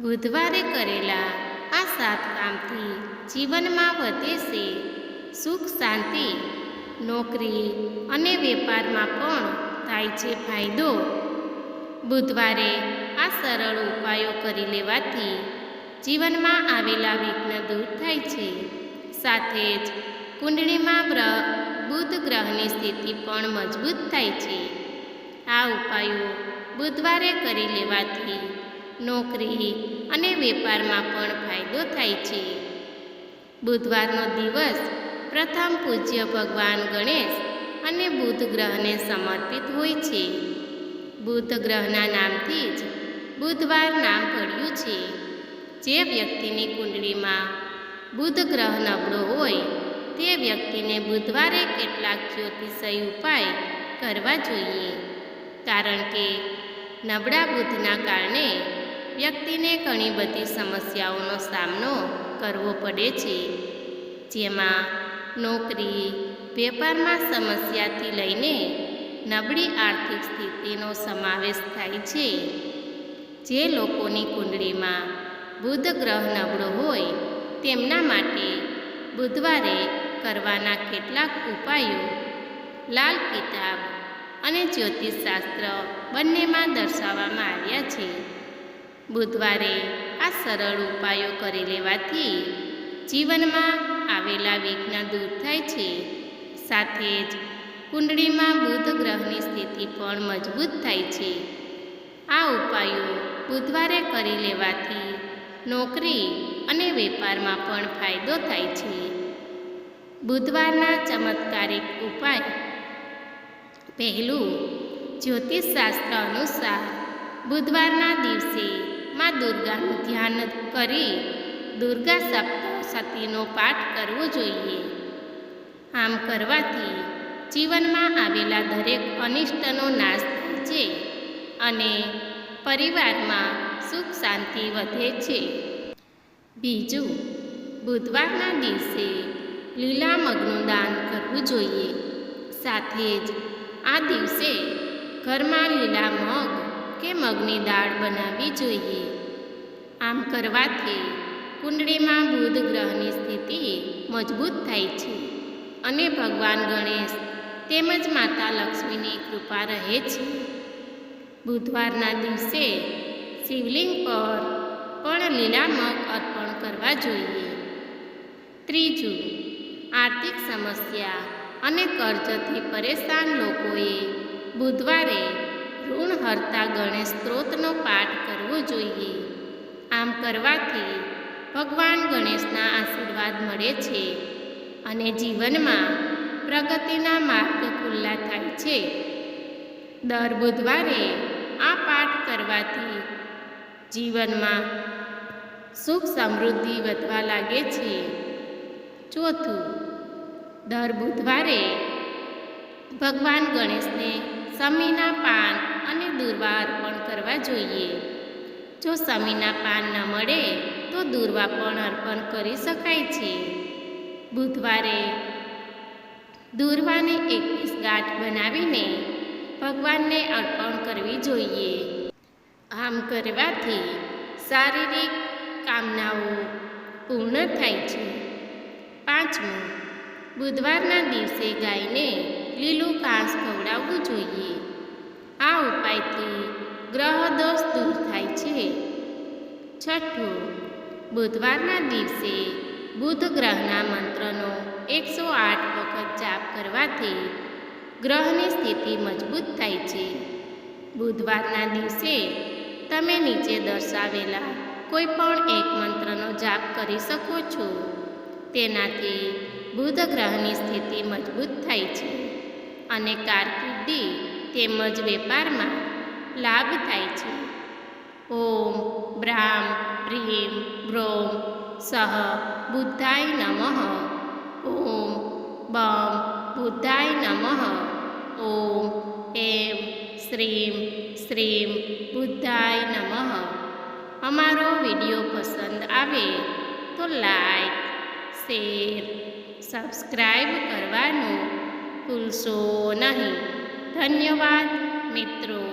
બુધવારે કરેલા આ સાત કામથી જીવનમાં વધે છે. સુખ, શાંતિ, નોકરી અને વેપારમાં પણ થાય છે ફાયદો. બુધવારે આ સરળ ઉપાયો કરી લેવાથી જીવનમાં આવેલા વિઘ્ન દૂર થાય છે. સાથે જ કુંડળીમાં વ્રહ બુધ ગ્રહની સ્થિતિ પણ મજબૂત થાય છે. આ ઉપાયો બુધવારે કરી લેવાથી નોકરી અને વેપારમાં પણ ફાયદો થાય છે. બુધવારનો દિવસ પ્રથમ પૂજ્ય ભગવાન ગણેશ અને બુધ ગ્રહને સમર્પિત હોય છે. બુધ ગ્રહના નામથી જ બુધવાર નામ પડ્યું છે. જે વ્યક્તિની કુંડળીમાં બુધ ગ્રહ નબળો હોય, તે વ્યક્તિને બુધવારે કેટલાક જ્યોતિષય ઉપાય કરવા જોઈએ. કારણ કે નબળા બુધના કારણે વ્યક્તિને ઘણી બધી સમસ્યાઓનો સામનો કરવો પડે છે. જેમાં નોકરી, વેપારમાં સમસ્યાથી લઈને નબળી આર્થિક સ્થિતિનો સમાવેશ થાય છે. જે લોકોની કુંડળીમાં બુધ ગ્રહ નબળો હોય, તેમના માટે બુધવારે કરવાના કેટલાક ઉપાયો, લાલ કિતાબ અને જ્યોતિષશાસ્ત્ર બંનેમાં દર્શાવવામાં આવ્યા છે. બુધવારે આ સરળ ઉપાયો કરી લેવાથી જીવનમાં આવેલા વિઘ્ન દૂર થાય છે. સાથે જ કુંડળીમાં બુધ ગ્રહની સ્થિતિ પણ મજબૂત થાય છે. આ ઉપાયો બુધવારે કરી લેવાથી નોકરી અને વેપારમાં પણ ફાયદો થાય છે. બુધવારના ચમત્કારિક ઉપાય. પહેલું, જ્યોતિષશાસ્ત્ર અનુસાર બુધવારના દિવસે માં દુર્ગાનું ધ્યાન કરી દુર્ગા સપ્તશતીનો પાઠ કરવો જોઈએ. આમ કરવાથી જીવનમાં આવેલા દરેક અનિષ્ટનો નાશ થાય છે અને પરિવારમાં સુખ શાંતિ વધે છે. બીજું, બુધવારના દિવસે લીલા મગનું દાન કરવું જોઈએ. સાથે જ આ દિવસે ઘરમાં લીલા મગ કે મગની દાળ બનાવવી જોઈએ. આમ કરવાથી કુંડળીમાં બુધ ગ્રહની સ્થિતિ મજબૂત થાય છે અને ભગવાન ગણેશ તેમજ માતા લક્ષ્મીની કૃપા રહે છે. બુધવારના દિવસે શિવલિંગ પર પણ લીલા મગ અર્પણ કરવા જોઈએ. ત્રીજું, આર્થિક સમસ્યા અને કર્જથી પરેશાન લોકોએ બુધવારે ઋણ હરતા ગણેશ સ્ત્રોતનો પાઠ કરવો જોઈએ. આમ કરવાથી ભગવાન ગણેશના આશીર્વાદ મળે છે અને જીવનમાં પ્રગતિના માર્ગ ખુલ્લા થાય છે. દર બુધવારે આ પાઠ કરવાથી જીવનમાં સુખ સમૃદ્ધિ વધવા લાગે છે. ચોથું, દર બુધવારે ભગવાન ગણેશને સમીના પાન અને દુર્વા અર્પણ કરવા જોઈએ. જો સમીના પાન ન મળે, તો દુર્વા પણ અર્પણ કરી શકાય છે. બુધવારે દુર્વાને એકવીસ ગાંઠ બનાવીને ભગવાનને અર્પણ કરવી જોઈએ. આમ કરવાથી શારીરિક કામનાઓ પૂર્ણ થાય છે. પાંચમું, બુધવારના દિવસે ગાયને લીલું ઘાસ ખવડાવવું જોઈએ. આ ઉપાયથી ગ્રહ દોષ દૂર થાય છઠ્ઠું, બુધવારના દિવસે બુધ ગ્રહના મંત્રનો એકસો આઠ વખત જાપ કરવાથી ગ્રહની સ્થિતિ મજબૂત થાય છે. બુધવારના દિવસે તમે નીચે દર્શાવેલા કોઈ પણ એક મંત્રનો જાપ કરી શકો છો. તેનાથી બુધ ગ્રહની સ્થિતિ મજબૂત થાય છે અને કારકિર્દી તેમજ વેપારમાં લાભ થાય છે. ઓમ બ્રામ પ્રીમ ભ્રોમ સહ બુદ્ધાય નમઃ. ઓમ બમ બુદ્ધાય નમઃ. ઓમ એમ શ્રીમ શ્રીમ બુદ્ધાય નમઃ. અમારો વીડિયો પસંદ આવે તો લાઈક, શેર સબસ્ક્રાઈબ કરવાનું ભૂલશો નહીં. ધન્યવાદ મિત્રો.